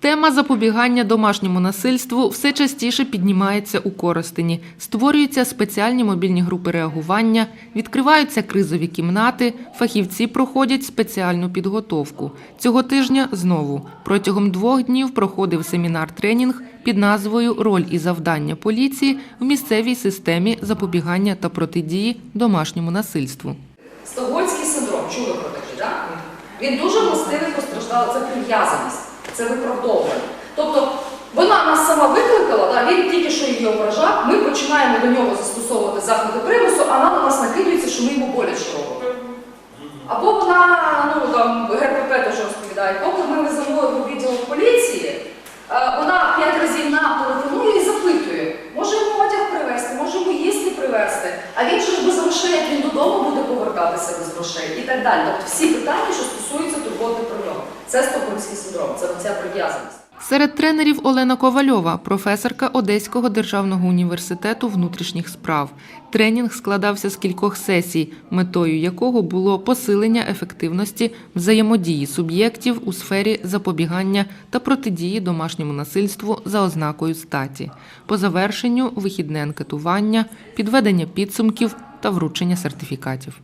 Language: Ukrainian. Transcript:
Тема запобігання домашньому насильству все частіше піднімається у Коростені. Створюються спеціальні мобільні групи реагування, відкриваються кризові кімнати, фахівці проходять спеціальну підготовку. Цього тижня знову протягом двох днів проходив семінар-тренінг під назвою Роль і завдання поліції в місцевій системі запобігання та протидії домашньому насильству. Стокгольмський синдром, чули про такий, так? Він дуже властивий постраждала, це прив'язаність, це виправдовування. Тобто вона нас сама викликала, да, він тільки що її ображав, ми починаємо до нього застосовувати заходи примусу, а вона на нас накидується, що ми йому боляче робимо. Або вона, ну там ГПП теж розповідає, поки ми веземо його в відділок поліції, е, вона п'ять разів на телефонує і запитує, може йому одяг привезти, може йому їсти привезти, а він же без грошей, як він додому буде повертатися без грошей і так далі. Тобто всі питання, що стосуються турботи про нього. Це стокгольмський синдром, це ця прив'язаність. Серед тренерів Олена Ковальова, професорка Одеського державного університету внутрішніх справ. Тренінг складався з кількох сесій, метою якого було посилення ефективності взаємодії суб'єктів у сфері запобігання та протидії домашньому насильству за ознакою статі. По завершенню вихідне анкетування, підведення підсумків та вручення сертифікатів.